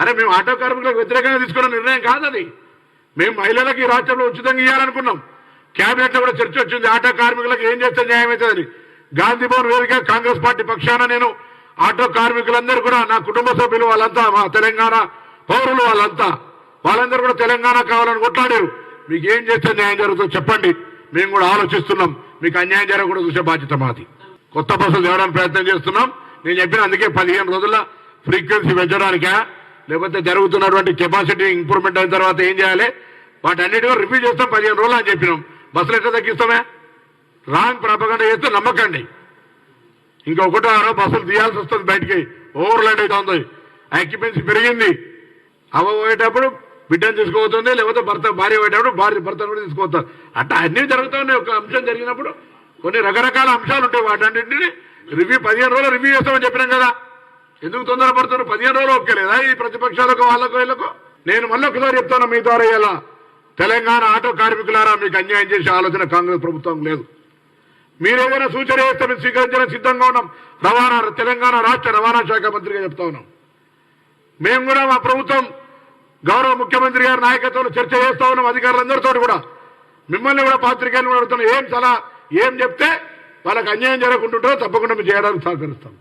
అరే మేము ఆటో కార్మికులకు వ్యతిరేకంగా తీసుకున్న నిర్ణయం కాదు అది మేము మహిళలకు ఈ రాష్ట్రంలో ఉచితంగా ఇవ్వాలనుకున్నాం కేబినెట్లో కూడా చర్చ వచ్చింది. ఆటో కార్మికులకు ఏం చేస్తే న్యాయం అవుతుందని. గాంధీ భవన్ వేదిక కాంగ్రెస్ పార్టీ పక్షాన నేను ఆటో కార్మికులందరూ కూడా నా కుటుంబ సభ్యులు వాళ్ళంతా మా తెలంగాణ పౌరులు వాళ్ళంతా వాళ్ళందరూ కూడా తెలంగాణ కావాలని కొట్లాడారు. మీకు ఏం చేస్తే న్యాయం జరుగుతుందో చెప్పండి. మేము కూడా ఆలోచిస్తున్నాం. మీకు అన్యాయం జరగకుండా చూసే బాధ్యత మాది. కొత్త బస్సులు తేవడానికి ప్రయత్నం చేస్తున్నాం. నేను చెప్పిన అందుకే పదిహేను రోజుల ఫ్రీక్వెన్సీ పెంచడానికా? లేకపోతే జరుగుతున్నటువంటి కెపాసిటీ ఇంప్రూవ్మెంట్ అయిన తర్వాత ఏం చేయాలి? వాటన్నిటి కూడా రివ్యూ చేస్తాం పదిహేను రోజులు అని చెప్పినాం. బస్సులు ఎట్లా తగ్గిస్తామే? రాంగ్ ప్రాపగండ చేస్తే నమ్మకండి. ఇంకొకటో ఆరో బస్సులు తీయాల్సి వస్తుంది బయటికి. ఓవర్ లైట్ అవుతుంది ఆక్యుపెన్సీ పెరిగింది. అవ పోయేటప్పుడు బిడ్డను తీసుకోబోతుంది లేకపోతే భర్త భార్య పోయేటప్పుడు భార్య భర్తను కూడా తీసుకోవచ్చు అట్లా అన్ని జరుగుతూ ఉన్నాయి. ఒక అంశం జరిగినప్పుడు కొన్ని రకరకాల అంశాలు ఉంటాయి. వాటన్నింటినీ రివ్యూ పదిహేను రోజులు రివ్యూ చేస్తామని చెప్పినాం కదా. ఎందుకు తొందరపడుతున్నారు? పదిహేను రోజులు ఒప్పుకోలేదా ఈ ప్రతిపక్షాలకు వాళ్ళకు వీళ్ళకు? నేను మళ్ళీ ఒకసారి చెప్తాను మీ ద్వారా ఇలా. తెలంగాణ ఆటో కార్మికులారా మీకు అన్యాయం చేసే ఆలోచన కాంగ్రెస్ ప్రభుత్వం లేదు. మీరు ఏదైనా సూచన చేస్తే మేము స్వీకరించడానికి సిద్ధంగా ఉన్నాం. రవాణా తెలంగాణ రాష్ట్ర రవాణా శాఖ మంత్రిగా చెప్తా ఉన్నాం. మేము కూడా మా ప్రభుత్వం గౌరవ ముఖ్యమంత్రి గారి నాయకత్వంలో చర్చ చేస్తా ఉన్నాం అధికారులందరితో కూడా. మిమ్మల్ని కూడా పాత్రికేయులు కూడా అడుగుతున్నాం ఏం సలహా ఏం చెప్తే వాళ్ళకి అన్యాయం జరగకుండా తప్పకుండా మేము చేయడానికి సహకరిస్తాం.